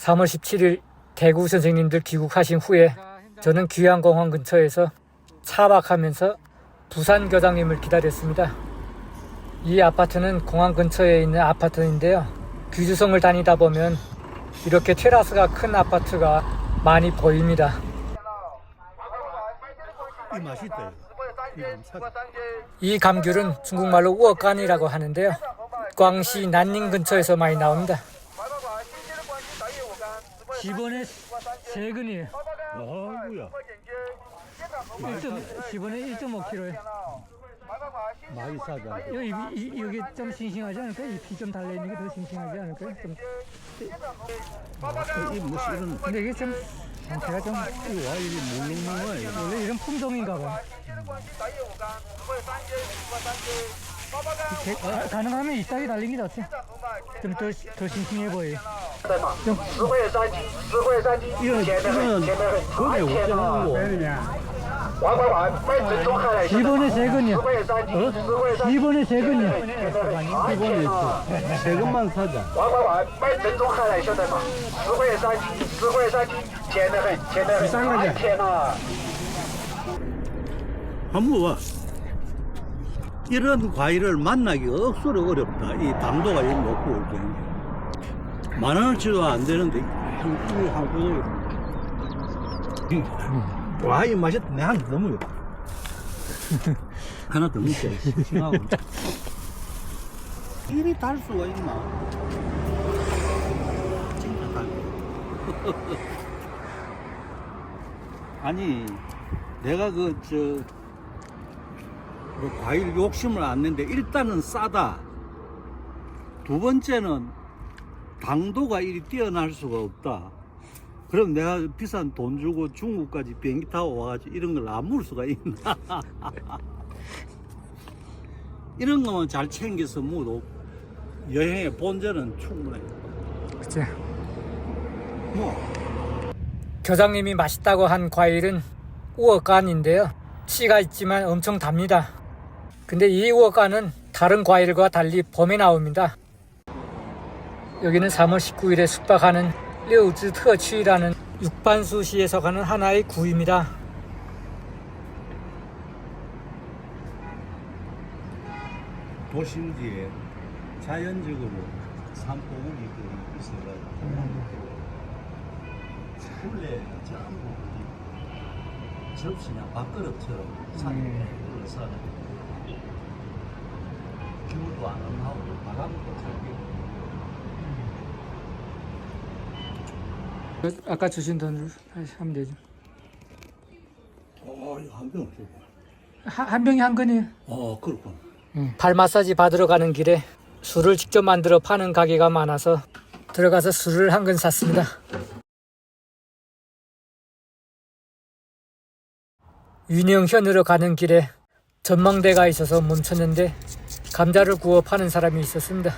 3월 17일 대구 선생님들 귀국하신 후에 저는 귀양공항 근처에서 차박하면서 부산 교장님을 기다렸습니다. 이 아파트는 공항 근처에 있는 아파트인데요. 귀주성을 다니다 보면 이렇게 테라스가 큰 아파트가 많이 보입니다. 이 맛있다. 이거 한번 사자. 이 감귤은 중국말로 우어간이라고 하는데요. 광시 난닝 근처에서 많이 나옵니다. 기본에 세 근이에요. 아이고야. 1., 1.5kg에. 많이 사자. 여기, 이, 여기 좀 싱싱하지 않을까? 잎이 좀 달려있는 게 더 싱싱하지 않을까? 좀, 이 무슨 이런 근데 이게 좀 상태가 좀 이 와인이 몽롱몽해. 원래 이런 품종인가 봐. 게- 아, 가능하면 잎사귀 달린 게 낫지. 좀 더 더 싱싱해 보여. 实惠三级，实惠三级， 이거 前面 이거는 前面很 거기에 天呐！ 없잖아. 玩玩玩，卖珍珠看来 기본에 세 근이요. 实惠三级，实惠三级， 기본에 세 근이요. 前面很기본에 세 것만 사자. 玩玩玩，卖珍珠看来，兄弟们，实惠三级，实惠三级，甜的很，甜的很，哎天呐！ 한번 와. 이런 과일을 만나기 억수로 어렵다. 이 당도가 이 높고 이게. 만 원어치도 안 되는데 한한 포도. 와, 이 맛이 내한 너무. 하나 더 먹자. 이리 달 수가 있나? 진짜 달. 아니, 내가 그, 저, 그 과일 욕심을 안 냈는데 일단은 싸다. 두 번째는 당도가 이리 뛰어날 수가 없다. 그럼 내가 비싼 돈 주고 중국까지 비행기 타고 와가지고 이런 걸 안 먹을 수가 있나? 이런 거만 잘 챙겨서 먹어도 여행의 본전은 충분해. 그치. 뭐, 교장님이 맛있다고 한 과일은 우어간인데요. 씨가 있지만 엄청 답니다. 근데 이 우어간은 다른 과일과 달리 봄에 나옵니다. 여기는 3월 19일에 숙박하는 려우즈特区라는 육반수시에서 가는 하나의 구입니다. 도심지에 자연적으로 산봉우리 그 있어가지고 원래 전부 접시냐 밥그릇처럼 산에 음. 둘러싸는 기울도 안 하고 바람도 잘 뀌고 아까 주신 돈으로 하면 되죠. 어 이거 한병 주고 한, 한 병이 한 근이에요. 어 그렇군 발 마사지 받으러 가는 길에 술을 직접 만들어 파는 가게가 많아서 들어가서 술을 한 근 샀습니다. 윤영현으로 가는 길에 전망대가 있어서 멈췄는데 감자를 구워 파는 사람이 있었습니다.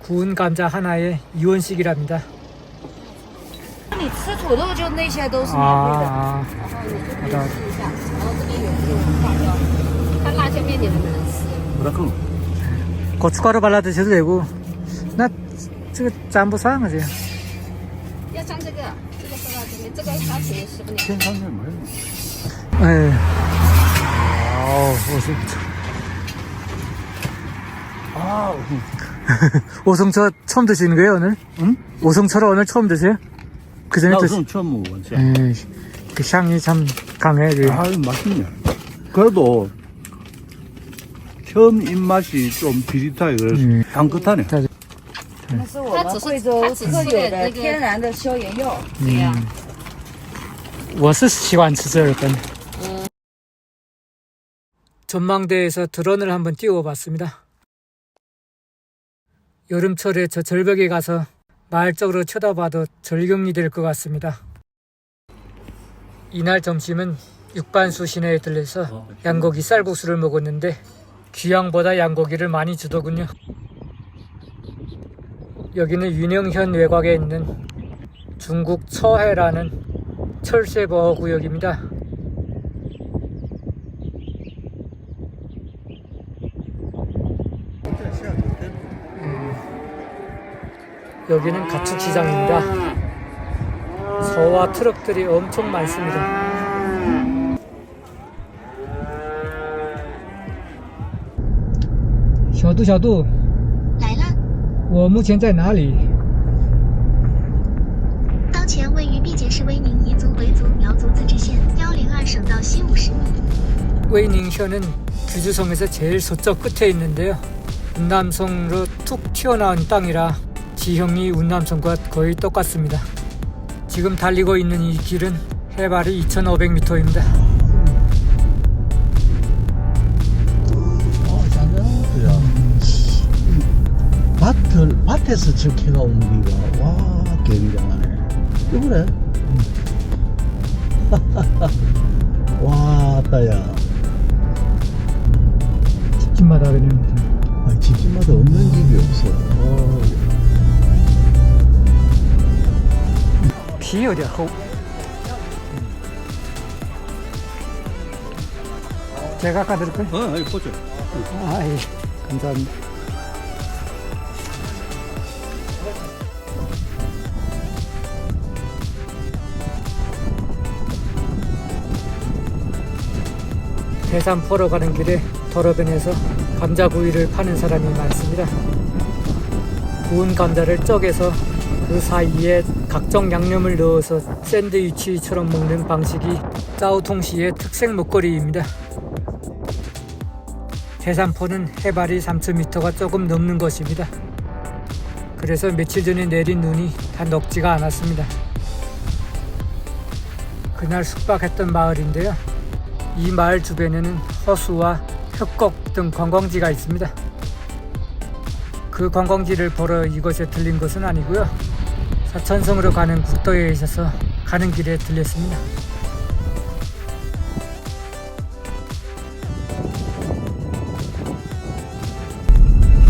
구운 감자 하나에 이원씩이랍니다. 아. 고춧가루 발라 드셔도 되고 나 저거 짬보 사항하세요. 네. 아우, 철. 아 오승철 처음 드시는 거예요, 오늘? 응? 오승철 오늘 처음 드세요? 그 전에 나 드시, 그럼 처음 먹어봤어 에이, 그 향이 참 강해, 그. 아, 맛있네. 그래도 처음 입맛이 좀 비릿하게 그래서 음. 향긋하네. 它是我们贵州特有的天然的消炎药。这样，我是喜欢吃这个。 전망대에서 드론을 한번 띄워봤습니다. 여름철에 저 절벽에 가서 마을 쪽으로 쳐다봐도 절경이 될 것 같습니다. 이날 점심은 육반수 시내에 들려서 양고기 쌀국수를 먹었는데 귀양보다 양고기를 많이 주더군요. 여기는 윤영현 외곽에 있는 중국 처해라는 철새보호구역입니다. 여기는 가축 시장입니다. 소와 트럭들이 엄청 많습니다.小度，小度，来了，我目前在哪里？当前位于毕节市威宁彝族回族苗族自治县幺零二省道西五十米。 웨이닝현은 규주성에서 제일 서쪽 끝에 있는데요. 운남성으로 툭 튀어나온 땅이라 지형이 운남성과 거의 똑같습니다. 지금 달리고 있는 이 길은 해발이 2,500m입니다. 어, 잘나왔더라. 밭을, 밭에서 저캐가 온 기가, 와, 굉장하네. 이거래. 와, 따야. 집집마다 그냥 아, 집집마다 없는 집이 없어. 어, 비有点厚. 제가 까드릴까요? 어, 아이, 보죠. 아, 예. 감사합니다. 해산 포러 가는 길에 도로변에서 감자구이를 파는 사람이 많습니다. 구운 감자를 쪄개서 그 사이에 각종 양념을 넣어서 샌드위치처럼 먹는 방식이 짜오통시의 특색 먹거리입니다. 해산포는 해발이 3,000m가 조금 넘는 것입니다. 그래서 며칠 전에 내린 눈이 다 녹지가 않았습니다. 그날 숙박했던 마을인데요. 이 마을 주변에는 호수와 협곡 등 관광지가 있습니다. 그 관광지를 보러 이곳에 들린 것은 아니고요. 사천성으로 가는 국도에 있어서 가는 길에 들렸습니다.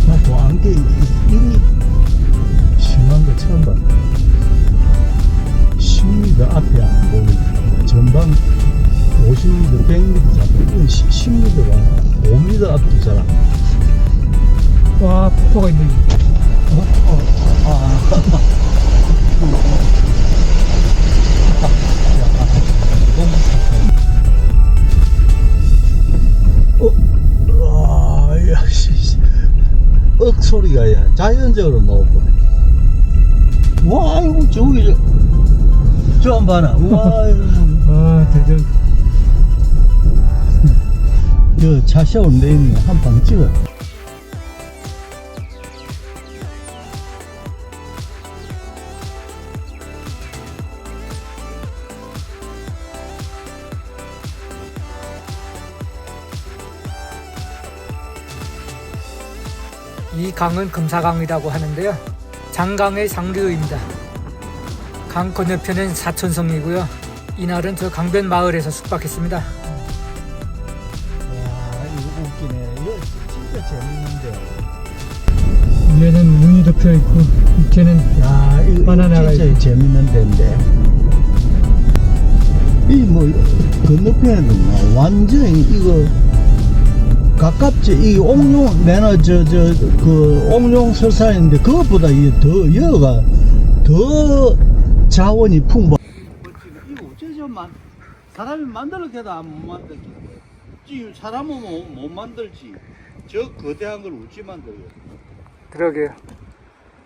나도 안개 이리 심한 거 처음 봐. 10m 앞에 안 보이니까 전방 50m, 100m 잡고 10m가 5m 앞도 잘안 보여. 와, 폭포가 있네. 어? 어, 아. 어, 씨. 억 소리가 야, 자연적으로 나오거든. 와, 이거 저기, 저, 저안 봐라. 와, 이거. 와, 대전. 저 차시오 내 있는 한방 찍어. 강은 금사강이라고 하는데요. 장강의 상류입니다. 강 건너편은 사천성이고요. 이날은 저 강변 마을에서 숙박했습니다. 와, 이거 웃기네. 이거 진짜 재밌는데. 위에는 눈이 덮여 있고 밑에는 야, 이거, 바나나가 진짜 재밌는 데인데. 이 뭐, 건너편에는 뭐 완전히 이거, 가깝지. 이 옥룡, 내가 저, 저, 그, 옥룡 설산인데, 그것보다 이게 더, 여가 더 자원이 풍부. 이거 어쩌지만 사람이 만들어 해도 안 만들지. 지 사람은 못, 못 만들지. 저 거대한 걸 어찌 만들어요? 그러게요.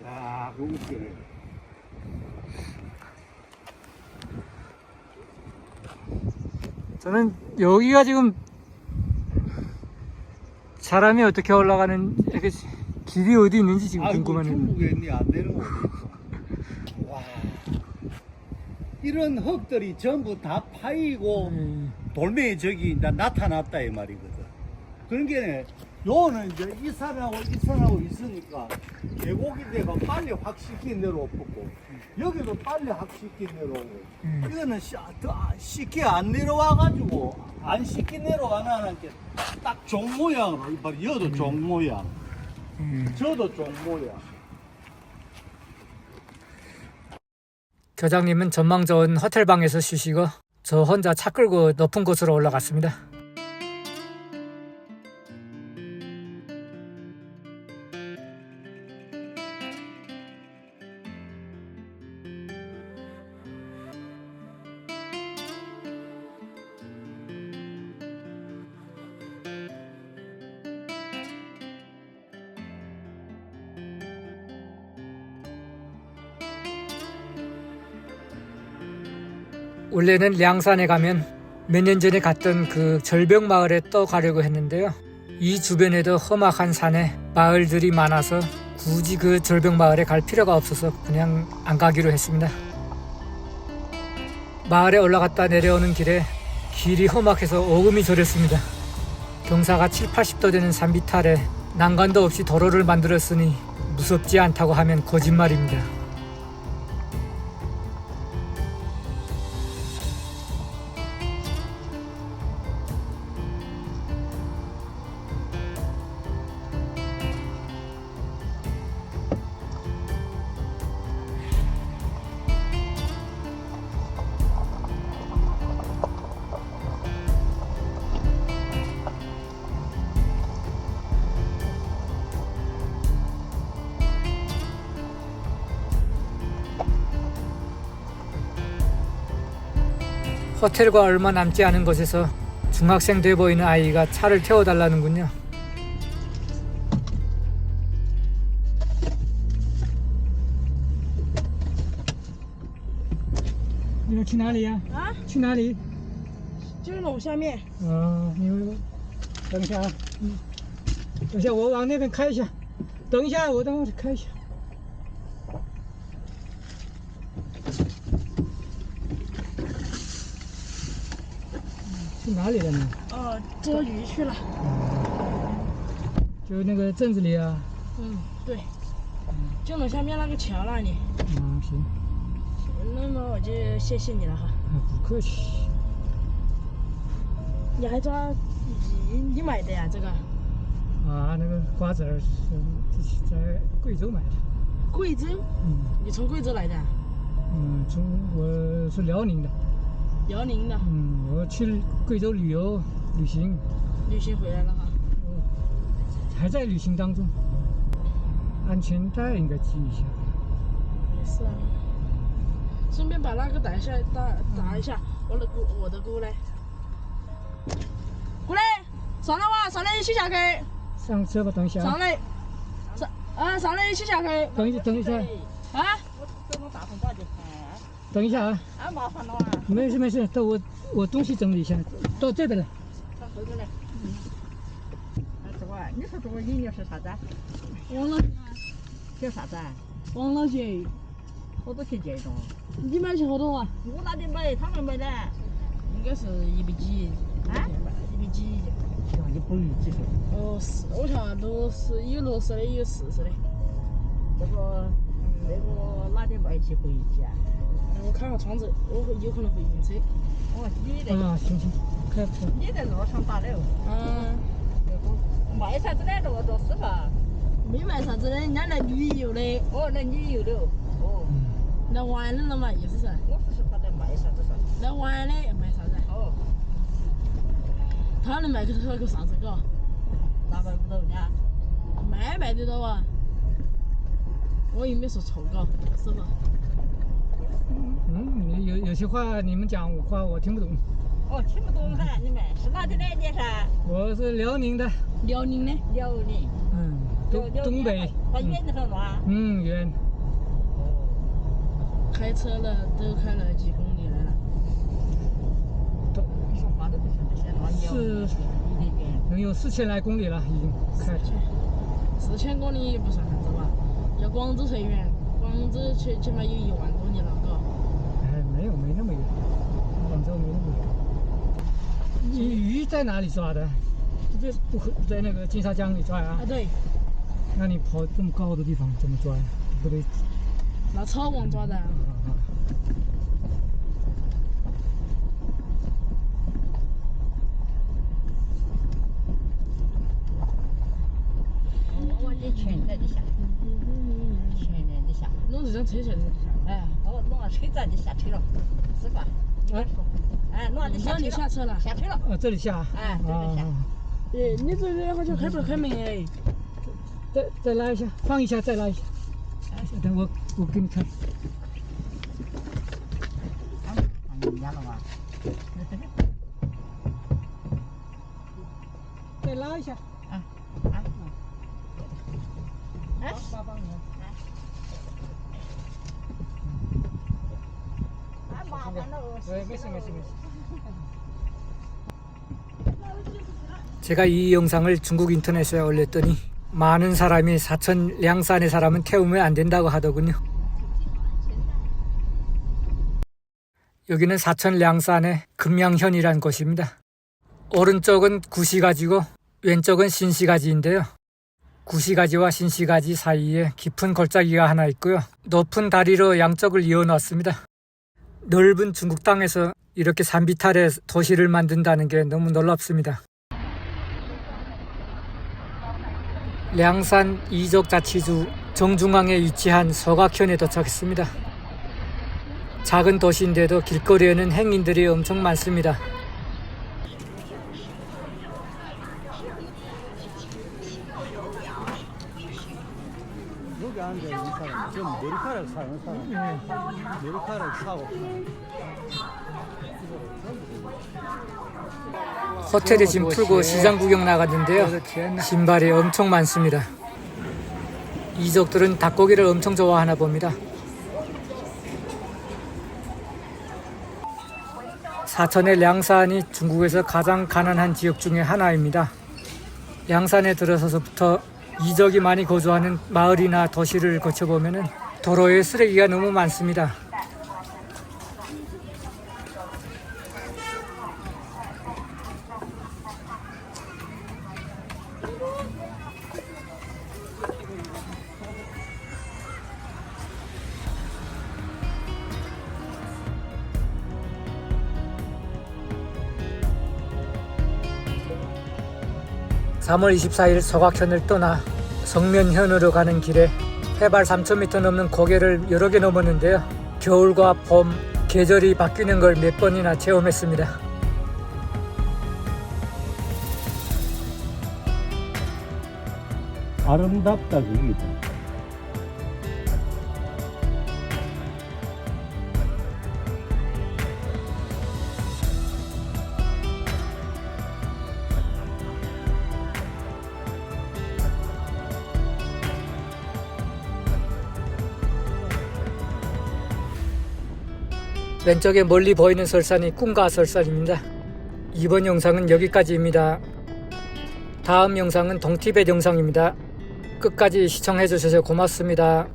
야, 그거 웃기네. 저는 여기가 지금 사람이 어떻게 올라가는 이렇게 길이 어디 있는지 지금 궁금하네요. 중국에 있니 안 되는 거 어디? 와, 이런 흙들이 전부 다 파이고 음, 돌멩이 저기 나, 나타났다 이 말이거든. 그런 게 요는 이제 이 산하고 이 산하고 있으니까 계곡이 되가 빨리 확 쉽게 내려오고 여기도 빨리 확 쉽게 내려오고 음. 이거는 시, 더 쉽게 안 내려와 가지고 안 쉽게 내려가는 게딱 종 모양으로 이 바로 여도 종 모양 음. 저도 종 모양 교장님은 전망 좋은 호텔 방에서 쉬시고 저 혼자 차 끌고 높은 곳으로 올라갔습니다. 원래는 량산에 가면 몇 년 전에 갔던 그 절벽 마을에 떠 가려고 했는데요. 이 주변에도 험악한 산에 마을들이 많아서 굳이 그 절벽 마을에 갈 필요가 없어서 그냥 안 가기로 했습니다. 마을에 올라갔다 내려오는 길에 길이 험악해서 오금이 저렸습니다. 경사가 7, 80도 되는 산 비탈에 난간도 없이 도로를 만들었으니 무섭지 않다고 하면 거짓말입니다. 호텔과 얼마 남지 않은 곳에서 중학생 돼 보이는 아이가 차를 태워달라는군요. 你要去哪里呀、啊，去哪里？就是楼下面。啊，你等一下啊，嗯，等一下，我往那边开一下。等一下，我等会儿开一下。 去哪里了呢？哦，捉鱼去了。就那个镇子里啊。嗯，对。就楼下面那个桥那里。啊，行，那么我就谢谢你了哈。啊，不客气。你还抓你你买的呀？这个啊，那个瓜子儿是在贵州买的。贵州？嗯你从贵州来的啊？嗯，从我是辽宁的。辽宁的，嗯，我去贵州旅游旅行，旅行回来了哈。还在旅行当中。安全带应该系一下。没事啊。顺便把那个打一下，打打一下。我的姑，我的姑嘞。姑嘞，上来哇，上来一起下去，上车吧，等一下。上来，上啊，上来一起下去。等一等一下，啊，等一下啊！啊，麻烦了啊。没事没事，到我我东西整理一下，到这边来。到后头来。嗯这个，你说这个饮料是啥子啊？王老姐，叫啥子啊？王老吉，好多钱这种？你买起好多啊？我哪里买？他们买的。应该是一百几。啊？一百几。像你不用几个。哦，是，我看都是有六十的，有四十的。这个，那个哪里卖起回去啊？我看下窗子，我会有可能会晕车。哦，你在啊，行行，开车。你在路上打的哦。嗯，卖啥子呢？那个做师傅？没卖啥子的，人家来旅游的，哦，来旅游的哦。哦，嗯，来玩的了嘛，意思是我不是他在卖啥子啥子。来玩的，卖啥子？哦，他能卖给他个啥子嘎？哪卖不到呢？卖卖得到啊？我又没说错嘎，是吧？嗯，你有有些话你们讲话我听不懂。哦，听不懂噻，你们是哪里来的噻？我是辽宁的，辽宁的，辽宁。嗯，东东北。他远得很哇。嗯，远。开车了都开了几公里来了？你说话都不听这些乱聊。是你那边。能有四千来公里了，已经开。四千公里也不算啥子吧？要广州才远，广州起起码有一万多里了，嘎。哎，没有，没那么远，广州没那么远。你鱼在哪里抓的？这不可在那个金沙江里抓呀、啊对，那你跑这么高的地方怎么抓呀？不得拿抄网抓的。啊啊！哦，你前来的下，前来的下。弄这张车下来下。哎，我，弄了车子你下车了，是吧？哎哎，弄了你下让你车了，下车了。下车了。啊，这里下啊。哎这里下啊。哎，你这边好像开不开门哎？再再拉一下，放一下，再拉一下。哎等我我给你看。人家了哇。再拉一下。啊啊。哎，八八年。 제가 이 영상을 중국 인터넷에 올렸더니 많은 사람이 사천 량산의 사람은 태우면 안 된다고 하더군요. 여기는 사천 량산의 금양현이라는 곳입니다. 오른쪽은 구시가지고 왼쪽은 신시가지인데요. 구시가지와 신시가지 사이에 깊은 골짜기가 하나 있고요. 높은 다리로 양쪽을 이어놨습니다. 넓은 중국 땅에서 이렇게 산비탈에 도시를 만든다는 게 너무 놀랍습니다. 량산 이적자치주 정중앙에 위치한 서각현에 도착했습니다. 작은 도시인데도 길거리에는 행인들이 엄청 많습니다. 여기 앉아 있는 사람, 전 머리카락 사는 사람, 머리카락 사고. 호텔에 짐 풀고 시장 구경 나갔는데요. 신발이 엄청 많습니다. 이족들은 닭고기를 엄청 좋아하나 봅니다. 사천의 량산이 중국에서 가장 가난한 지역 중의 하나입니다. 량산에 들어서서부터 이적이 많이 거주하는 마을이나 도시를 거쳐보면 도로에 쓰레기가 너무 많습니다. 삼월 24일 서각현을 떠나 성면현으로 가는 길에 해발 3,000m 넘는 고개를 여러 개 넘었는데요. 겨울과 봄, 계절이 바뀌는 걸 몇 번이나 체험했습니다. 아름답다, 그게. 왼쪽에 멀리 보이는 설산이 꿈가 설산입니다. 이번 영상은 여기까지입니다. 다음 영상은 동티벳 영상입니다. 끝까지 시청해 주셔서 고맙습니다.